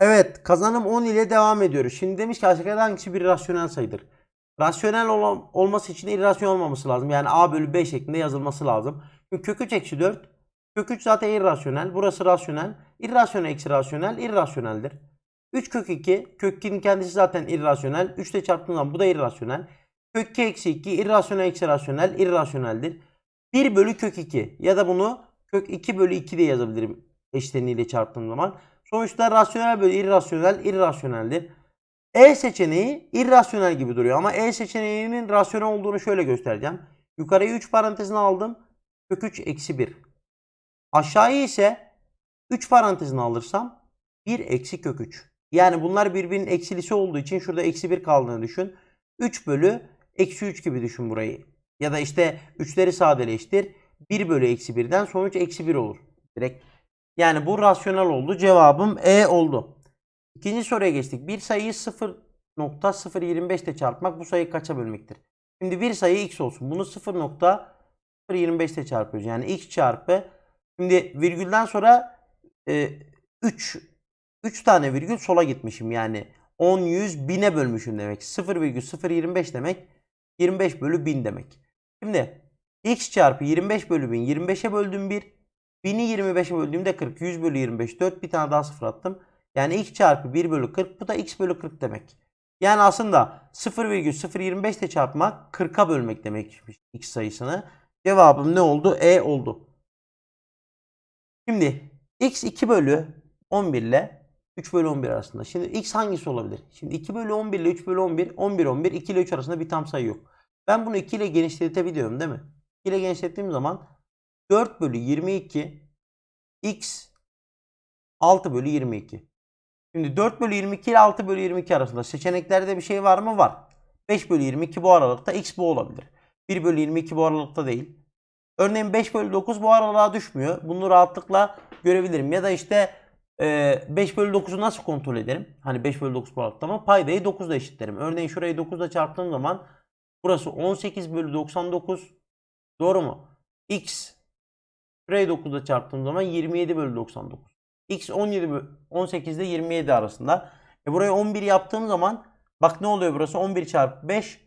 Evet kazanım 10 ile devam ediyoruz. Şimdi demiş ki aşağıda hangisi bir rasyonel sayıdır? Rasyonel olan, olması için irrasyonel olmaması lazım. Yani a bölü b şeklinde yazılması lazım. Şimdi kök 3 eksi 4. Kök 3 zaten irrasyonel. Burası rasyonel. İrrasyonel eksi rasyonel irrasyoneldir. 3 kök 2. Kök 2'nin kendisi zaten irrasyonel. 3 ile çarptığım zaman bu da irrasyonel. Kök 2 eksi 2 irrasyonel eksi rasyonel irrasyoneldir. 1 bölü kök 2 ya da bunu kök 2 bölü 2 de yazabilirim eşleniğiyle çarptığım zaman. Sonuçta rasyonel bölü irrasyonel irrasyoneldir. E seçeneği irrasyonel gibi duruyor ama E seçeneğinin rasyonel olduğunu şöyle göstereceğim. Yukarıya 3 parantezine aldım. Kök 3 eksi 1. Aşağıya ise 3 parantezine alırsam 1 eksi kök 3. Yani bunlar birbirinin eksilisi olduğu için şurada eksi 1 kaldığını düşün. 3 bölü eksi 3 gibi düşün burayı. Ya da işte 3'leri sadeleştir. 1 bölü eksi 1'den sonuç eksi 1 olur. Direkt. Yani bu rasyonel oldu. Cevabım E oldu. İkinci soruya geçtik. Bir sayıyı 0.025 ile çarpmak bu sayıyı kaça bölmektir? Şimdi bir sayı x olsun. Bunu 0.025 ile çarpıyoruz. Yani x çarpı. Şimdi virgülden sonra e, 3 3 tane virgül sola gitmişim. Yani 10, 100, 1000'e bölmüşüm demek. 0,025 demek 25 bölü 1000 demek. Şimdi x çarpı 25 bölü 1000 25'e böldüm 1. 1000'i 25'e böldüğümde 40. 100 bölü 25 4. Bir tane daha sıfır attım. Yani x çarpı 1 bölü 40 bu da x bölü 40 demek. Yani aslında 0,025 ile çarpmak 40'a bölmek demekmiş x sayısını. Cevabım ne oldu? E oldu. Şimdi x 2 bölü 11 ile 3 bölü 11 arasında. Şimdi x hangisi olabilir? Şimdi 2 bölü 11 ile 3 bölü 11, 11, 11, 2 ile 3 arasında bir tam sayı yok. Ben bunu 2 ile genişletebiliyorum değil mi? 2 ile genişlettiğim zaman 4 bölü 22 x 6 bölü 22. Şimdi 4 bölü 22 ile 6 bölü 22 arasında seçeneklerde bir şey var mı? Var. 5 bölü 22 bu aralıkta x bu olabilir. 1 bölü 22 bu aralıkta değil. Örneğin 5 bölü 9 bu aralığa düşmüyor. Bunu rahatlıkla görebilirim. Ya da işte e, 5 bölü 9'u nasıl kontrol ederim? Hani 5 bölü 9 bu aralıkta ama paydayı 9 ile eşitlerim. Örneğin şurayı 9 ile çarptığım zaman burası 18 bölü 99. Doğru mu? X şurayı 9 ile çarptığım zaman 27 bölü 99. X 17 bölü 18 ile 27 arasında. E burayı 11 yaptığım zaman bak ne oluyor burası? 11 çarpı 5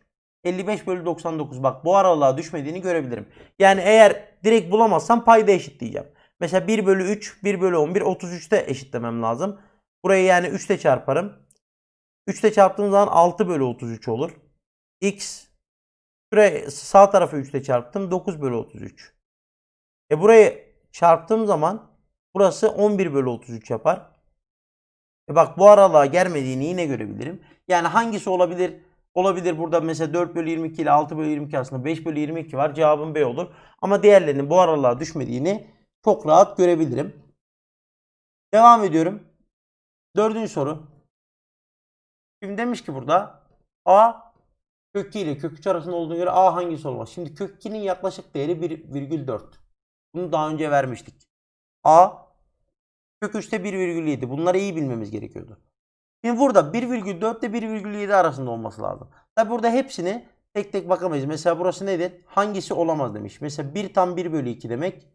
55 bölü 99. Bak bu aralığa düşmediğini görebilirim. Yani eğer direkt bulamazsam payda eşitleyeceğim. Mesela 1 bölü 3, 1 bölü 11, 33'te eşitlemem lazım. Burayı yani 3 ile çarparım. 3 ile çarptığım zaman 6 bölü 33 olur. X Şuraya sağ tarafı 3 ile çarptım. 9 bölü 33. E burayı çarptığım zaman burası 11 bölü 33 yapar. E bak bu aralığa gelmediğini yine görebilirim. Yani hangisi olabilir? Olabilir burada mesela 4 bölü 22 ile 6 bölü 22 arasında 5 bölü 22 var. Cevabım B olur. Ama diğerlerinin bu aralığa düşmediğini çok rahat görebilirim. Devam ediyorum. Dördüncü soru. Şimdi demiş ki burada A kök 2 ile kök 3 arasında olduğuna göre A hangisi olmaz? Şimdi kök 2'nin yaklaşık değeri 1,4. Bunu daha önce vermiştik. A kök 3'te 1,7. Bunları iyi bilmemiz gerekiyordu. Şimdi burada 1,4 ile 1,7 arasında olması lazım. Tabi burada hepsini tek tek bakamayız. Mesela burası nedir? Hangisi olamaz demiş. Mesela 1 tam 1 bölü 2 demek.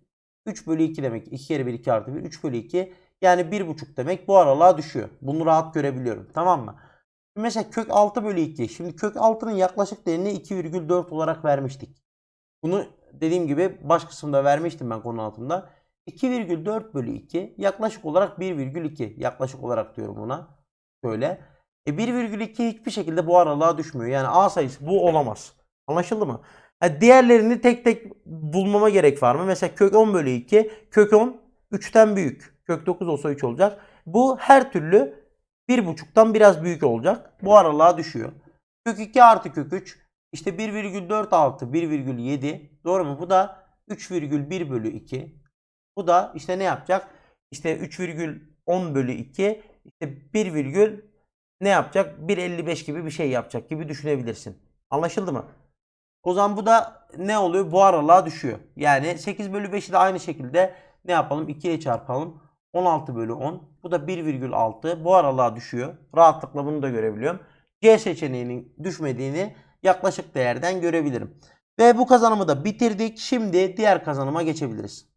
3 bölü 2 demek. 2 kere 1 2 artı 1. 3 bölü 2. Yani 1,5 demek. Bu aralığa düşüyor. Bunu rahat görebiliyorum. Tamam mı? Mesela kök 6 bölü 2. Şimdi kök 6'nın yaklaşık değerini 2,4 olarak vermiştik. Bunu dediğim gibi baş kısımda vermiştim ben konu altında. 2,4 bölü 2 yaklaşık olarak 1,2. Yaklaşık olarak diyorum buna. Şöyle. E 1,2 hiçbir şekilde bu aralığa düşmüyor. Yani A sayısı bu olamaz. Anlaşıldı mı? Ha, diğerlerini tek tek bulmama gerek var mı? Mesela kök 10 bölü 2. Kök 10 3'ten büyük. Kök 9 olsa 3 olacak. Bu her türlü 1,5'tan biraz büyük olacak. Bu aralığa düşüyor. Kök 2 artı kök 3. İşte 1,4 artı 1,7. Doğru mu? Bu da 3,1 bölü 2. Bu da işte ne yapacak? İşte 3,10 bölü 2. İşte 1 virgül ne yapacak? 1.55 gibi bir şey yapacak gibi düşünebilirsin. Anlaşıldı mı? O zaman bu da ne oluyor? Bu aralığa düşüyor. Yani 8 bölü 5'i de aynı şekilde ne yapalım? 2 ile çarpalım. 16 bölü 10. Bu da 1,6. Bu aralığa düşüyor. Rahatlıkla bunu da görebiliyorum. C seçeneğinin düşmediğini yaklaşık değerden görebilirim. Ve bu kazanımı da bitirdik. Şimdi diğer kazanıma geçebiliriz.